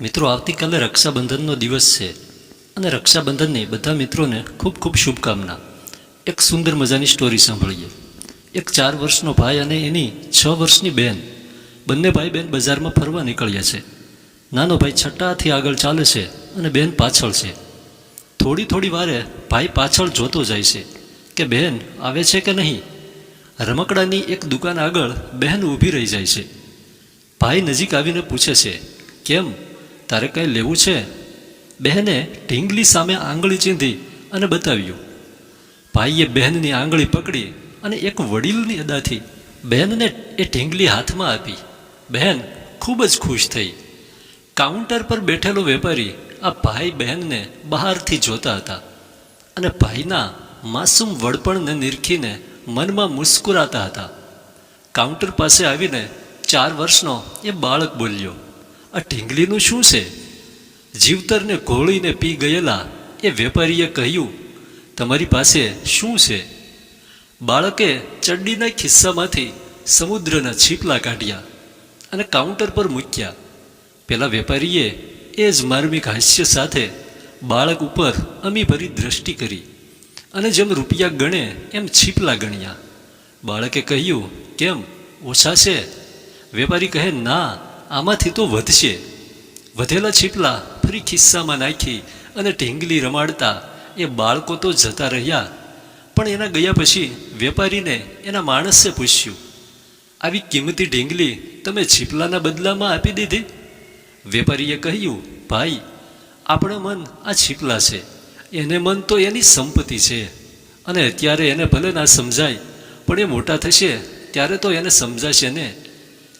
મિત્રો, આવતીકાલે રક્ષાબંધનનો દિવસ છે અને રક્ષાબંધનની બધા મિત્રોને ખૂબ ખૂબ શુભકામના. એક સુંદર મજાની સ્ટોરી સાંભળીએ. એક ચાર વર્ષનો ભાઈ અને એની છ વર્ષની બહેન બંને ભાઈ બહેન બજારમાં ફરવા નીકળ્યા છે. નાનો ભાઈ છઠ્ઠાથી આગળ ચાલે છે અને બહેન પાછળ છે. થોડી થોડી વારે ભાઈ પાછળ જોતો જાય છે કે બહેન આવે છે કે નહીં? રમકડાની એક દુકાન આગળ બહેન ઊભી રહી જાય છે. ભાઈ નજીક આવીને પૂછે છે, કેમ? તારે કંઈ લેવું છે? બહેને ઢીંગલી સામે આંગળી ચીંધી અને બતાવ્યું, ભાઈએ બહેનની આંગળી પકડી અને એક વડીલની અદાથી બહેનને એ ઢીંગલી હાથમાં આપી. બહેન ખૂબ જ ખુશ થઈ. કાઉન્ટર પર બેઠેલો વેપારી આ ભાઈ બહેનને બહારથી જોતા હતા અને ભાઈના માસૂમ વડપણને નિરખીને મનમાં મુસ્કુરાતા હતા. કાઉન્ટર પાસે આવીને ચાર વર્ષનો એ બાળક બોલ્યો આ ઢીંગલીનું શું છે? જીવતરને ઘોળીને પી ગયેલા એ વેપારીએ કહ્યું, તમારી પાસે શું છે? બાળકે ચડ્ડીના ખિસ્સામાંથી સમુદ્રના છીપલા કાઢ્યા અને કાઉન્ટર પર મૂક્યા. પેલા વેપારીએ એ જ માર્મિક હાસ્ય સાથે બાળક ઉપર અમીભરી દ્રષ્ટિ કરી અને જેમ રૂપિયા ગણે એમ છીપલા ગણ્યા. બાળકે કહ્યું, કેમ? ઓછા છે? વેપારી કહે, ના આમાંથી તો વધશે. વધેલા છીપલા ફરી ખિસ્સામાં નાખી અને ઢીંગલી રમાડતા એ બાળકો તો જતા રહ્યા. પણ એના ગયા પછી વેપારીને એના માણસે પૂછ્યું, આવી કિંમતી ઢીંગલી તમે છીપલાના બદલામાં આપી દીધી? વેપારીએ કહ્યું, ભાઈ, આપણા મન આ છીપલા છે. એને મન તો એની સંપત્તિ છે. અને અત્યારે એને ભલે ના સમજાય, પણ એ મોટા થશે, ત્યારે તો એને સમજાશે ને.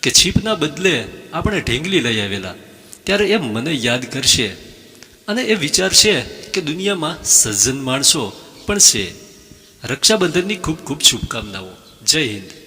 કે છીપના બદલે આપણે ઢીંગલી લઈ આવેલા, ત્યારે એ મને યાદ કરશે. અને એ વિચારશે કે દુનિયામાં સજ્જન માણસો પણ છે. રક્ષાબંધનની ખૂબ ખૂબ શુભકામનાઓ. જય હિન્દ.